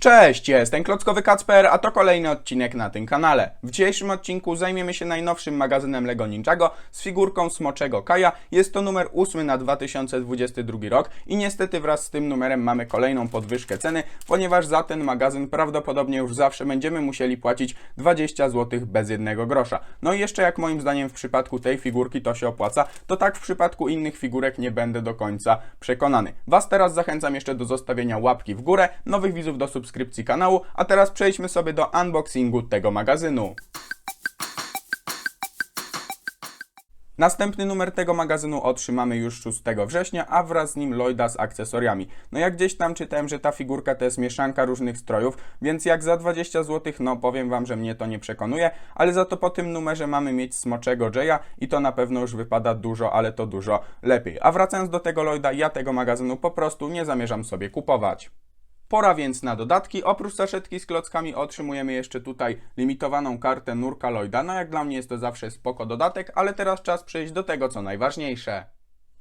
Cześć, jestem Klockowy Kacper, a to kolejny odcinek na tym kanale. W dzisiejszym odcinku zajmiemy się najnowszym magazynem LEGO Ninjago z figurką Smoczego Kaja. Jest to numer 8 na 2022 rok i niestety wraz z tym numerem mamy kolejną podwyżkę ceny, ponieważ za ten magazyn prawdopodobnie już zawsze będziemy musieli płacić 20 zł bez jednego grosza. No i jeszcze jak moim zdaniem w przypadku tej figurki to się opłaca, to tak w przypadku innych figurek nie będę do końca przekonany. Was teraz zachęcam jeszcze do zostawienia łapki w górę, nowych widzów do subskrypcji kanału, a teraz przejdźmy sobie do unboxingu tego magazynu. Następny numer tego magazynu otrzymamy już 6 września, a wraz z nim Lloyda z akcesoriami. No jak gdzieś tam czytałem, że ta figurka to jest mieszanka różnych strojów, więc jak za 20 zł, no powiem wam, że mnie to nie przekonuje, ale za to po tym numerze mamy mieć smoczego Jaya i to na pewno już wypada dużo, ale to dużo lepiej. A wracając do tego Lloyda, ja tego magazynu po prostu nie zamierzam sobie kupować. Pora więc na dodatki. Oprócz saszetki z klockami otrzymujemy jeszcze tutaj limitowaną kartę Nurka Lloyda. No jak dla mnie jest to zawsze spoko dodatek, ale teraz czas przejść do tego, co najważniejsze.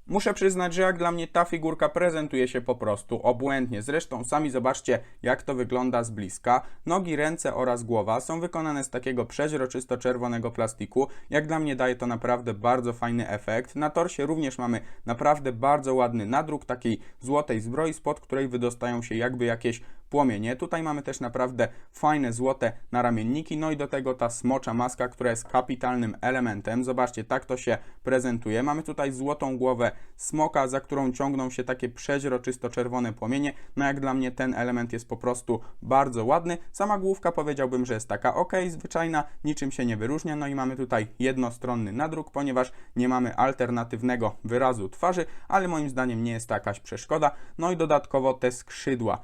Muszę przyznać, że jak dla mnie ta figurka prezentuje się po prostu obłędnie. Zresztą sami zobaczcie, jak to wygląda z bliska. Nogi, ręce oraz głowa są wykonane z takiego przeźroczysto-czerwonego plastiku. Jak dla mnie daje to naprawdę bardzo fajny efekt. Na torsie również mamy naprawdę bardzo ładny nadruk takiej złotej zbroi, spod której wydostają się jakby jakieś płomienie. Tutaj mamy też naprawdę fajne złote naramienniki, no i do tego ta smocza maska, która jest kapitalnym elementem. Zobaczcie, tak to się prezentuje. Mamy tutaj złotą głowę smoka, za którą ciągną się takie przeźroczysto-czerwone płomienie. No jak dla mnie ten element jest po prostu bardzo ładny. Sama główka powiedziałbym, że jest taka ok, zwyczajna, niczym się nie wyróżnia. No i mamy tutaj jednostronny nadruk, ponieważ nie mamy alternatywnego wyrazu twarzy, ale moim zdaniem nie jest to jakaś przeszkoda. No i dodatkowo te skrzydła,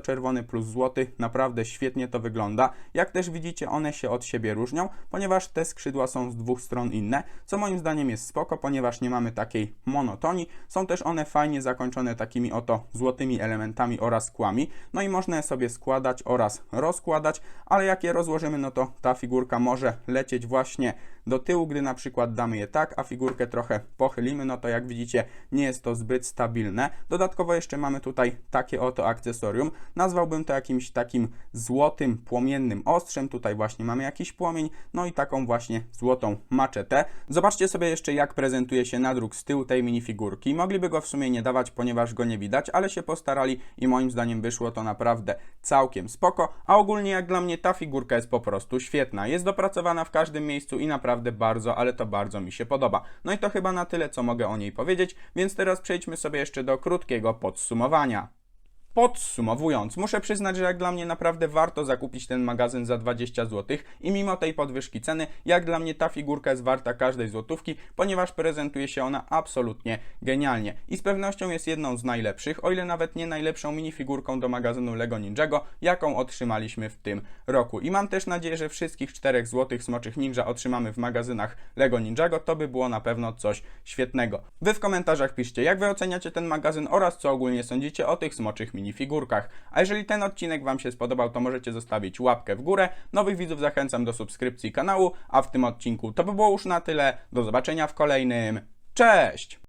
przeźroczysto-czerwony plus złoty, naprawdę świetnie to wygląda. Jak też widzicie, one się od siebie różnią, ponieważ te skrzydła są z dwóch stron inne, co moim zdaniem jest spoko, ponieważ nie mamy takiej monotonii. Są też one fajnie zakończone takimi oto złotymi elementami oraz kłami. No i można je sobie składać oraz rozkładać, ale jak je rozłożymy, no to ta figurka może lecieć właśnie do tyłu, gdy na przykład damy je tak, a figurkę trochę pochylimy, no to jak widzicie, nie jest to zbyt stabilne. Dodatkowo jeszcze mamy tutaj takie oto akcesorium. Nazwałbym to jakimś takim złotym, płomiennym ostrzem. Tutaj właśnie mamy jakiś płomień, no i taką właśnie złotą maczetę. Zobaczcie sobie jeszcze, jak prezentuje się nadruk z tyłu tej minifigurki. Mogliby go w sumie nie dawać, ponieważ go nie widać, ale się postarali i moim zdaniem wyszło to naprawdę całkiem spoko. A ogólnie jak dla mnie ta figurka jest po prostu świetna. Jest dopracowana w każdym miejscu i naprawdę bardzo, ale to bardzo mi się podoba. No i to chyba na tyle, co mogę o niej powiedzieć, więc teraz przejdźmy sobie jeszcze do krótkiego podsumowania. Podsumowując, muszę przyznać, że jak dla mnie naprawdę warto zakupić ten magazyn za 20 zł i mimo tej podwyżki ceny, jak dla mnie ta figurka jest warta każdej złotówki, ponieważ prezentuje się ona absolutnie genialnie i z pewnością jest jedną z najlepszych, o ile nawet nie najlepszą minifigurką do magazynu LEGO Ninjago, jaką otrzymaliśmy w tym roku. I mam też nadzieję, że wszystkich czterech złotych smoczych ninja otrzymamy w magazynach LEGO Ninjago, to by było na pewno coś świetnego. Wy w komentarzach piszcie, jak wy oceniacie ten magazyn oraz co ogólnie sądzicie o tych smoczych minifigurkach minifigurkach. A jeżeli ten odcinek Wam się spodobał, to możecie zostawić łapkę w górę. Nowych widzów zachęcam do subskrypcji kanału, a w tym odcinku to by było już na tyle. Do zobaczenia w kolejnym. Cześć!